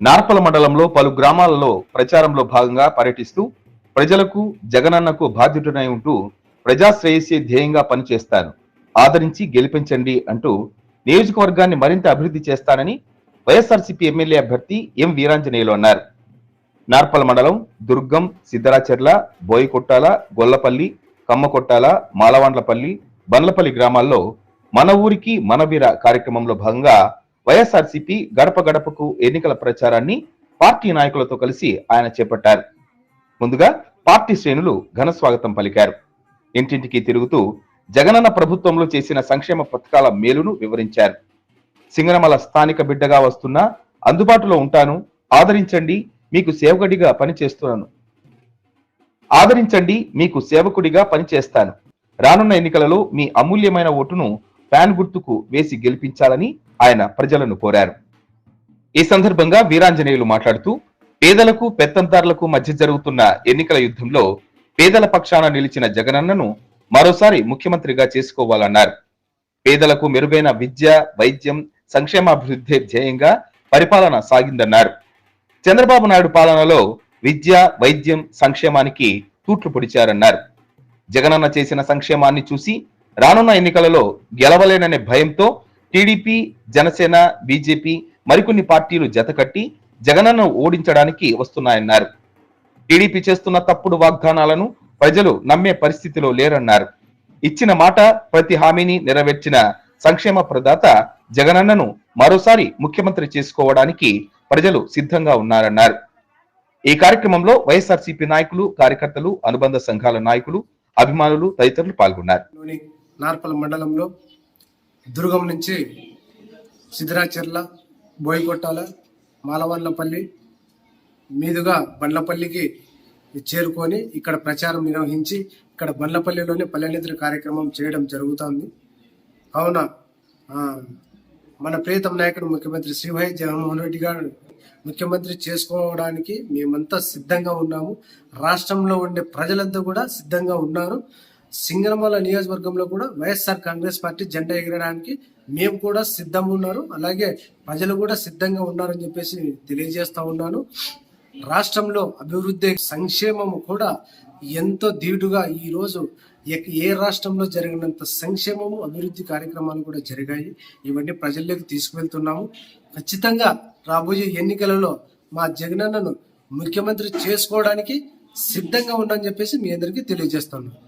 నార్పల మండలంలో పలు గ్రామాలలో ప్రచారంలో భాగంగా పర్యటిస్తూ ప్రజలకు జగనన్నకు బాధ్యుడనై ఉంటూ ప్రజాశ్రేయస్సే ధ్యేయంగా పనిచేస్తాను. ఆదరించి గెలిపించండి అంటూ నియోజకవర్గాన్ని మరింత అభివృద్ధి చేస్తానని వైఎస్ఆర్సీపీ ఎమ్మెల్యే అభ్యర్థి ఎం వీరాంజనేయులు అన్నారు. నార్పల మండలం దుర్గం సిద్ధరాచెర్ల బోయికొట్టాల గొల్లపల్లి కమ్మకొట్టాల మాలవాండ్లపల్లి బండ్లపల్లి గ్రామాల్లో మన ఊరికి మన వీర కార్యక్రమంలో భాగంగా వైఎస్ఆర్సీపీ గడప గడపకు ఎన్నికల ప్రచారాన్ని పార్టీ నాయకులతో కలిసి ఆయన చేపట్టారు. ముందుగా పార్టీ శ్రేణులు ఘన స్వాగతం పలికారు. ఇంటింటికి తిరుగుతూ జగనన్న ప్రభుత్వంలో చేసిన సంక్షేమ పథకాల మేలును వివరించారు. సింగనమల స్థానిక బిడ్డగా వస్తున్నా అందుబాటులో ఉంటాను. ఆదరించండి మీకు సేవకుడిగా పనిచేస్తున్నాను. ఆదరించండి మీకు సేవకుడిగా పనిచేస్తాను. రానున్న ఎన్నికలలో మీ అమూల్యమైన ఓటును ఫ్యాన్ గుర్తుకు వేసి గెలిపించాలని ఆయన ప్రజలను కోరారు. ఈ సందర్భంగా వీరాంజనేయులు మాట్లాడుతూ పేదలకు పెత్తందారులకు మధ్య జరుగుతున్న ఎన్నికల యుద్ధంలో పేదల పక్షాన నిలిచిన జగనన్నను మరోసారి ముఖ్యమంత్రిగా చేసుకోవాలన్నారు. పేదలకు మెరుగైన విద్య వైద్యం సంక్షేమాభివృద్ధి ధ్యేయంగా పరిపాలన సాగిందన్నారు. చంద్రబాబు నాయుడు పాలనలో విద్య వైద్యం సంక్షేమానికి తూట్లు పొడిచారన్నారు. జగనన్న చేసిన సంక్షేమాన్ని చూసి రానున్న ఎన్నికలలో గెలవలేననే భయంతో టీడీపీ జనసేన బీజేపీ మరికొన్ని పార్టీలు జతకట్టి జగనన్న ఓడించడానికి వస్తున్నాయన్నారు. టీడీపీ చేస్తున్న తప్పుడు వాగ్దానాలను ప్రజలు నమ్మే పరిస్థితిలో లేరన్నారు. ఇచ్చిన మాట ప్రతి హామీని నెరవేర్చిన సంక్షేమ ప్రదాత జగనన్నను మరోసారి ముఖ్యమంత్రి చేసుకోవడానికి ప్రజలు సిద్ధంగా ఉన్నారన్నారు. ఈ కార్యక్రమంలో వైఎస్ఆర్సీపీ నాయకులు కార్యకర్తలు అనుబంధ సంఘాల నాయకులు అభిమానులు తదితరులు పాల్గొన్నారు. నార్పల మండలంలో దుర్గం నుంచి సిద్ధరాచర్ల బోయికొట్టాల మాలవల్లపల్లి మీదుగా బండ్లపల్లికి చేరుకొని ఇక్కడ ప్రచారం నిర్వహించి ఇక్కడ బండ్లపల్లిలోని పల్లెనిద్ర కార్యక్రమం చేయడం జరుగుతోంది. కావున మన ప్రియతమ నాయకుడు ముఖ్యమంత్రి శ్రీభాయ్ జగన్మోహన్ రెడ్డి గారు ముఖ్యమంత్రి చేసుకోవడానికి మేమంతా సిద్ధంగా ఉన్నాము. రాష్ట్రంలో ఉండే ప్రజలంతా కూడా సిద్ధంగా ఉన్నారు. సింగనమల నియోజకవర్గంలో కూడా వైఎస్ఆర్ కాంగ్రెస్ పార్టీ జెండా ఎగరడానికి మేము కూడా సిద్ధంగా ఉన్నారు. అలాగే ప్రజలు కూడా సిద్ధంగా ఉన్నారని చెప్పేసి తెలియజేస్తా ఉన్నాను. రాష్ట్రంలో అభివృద్ధి సంక్షేమము కూడా ఎంతో ధీటుగా ఈరోజు ఏ రాష్ట్రంలో జరిగినంత సంక్షేమము అభివృద్ధి కార్యక్రమాలు కూడా జరిగాయి. ఇవన్నీ ప్రజల్లోకి తీసుకువెళ్తున్నాము. ఖచ్చితంగా రాబోయే ఎన్నికలలో మా జగనన్నను ముఖ్యమంత్రి చేసుకోవడానికి సిద్ధంగా ఉండని చెప్పేసి మీ అందరికీ తెలియజేస్తున్నాను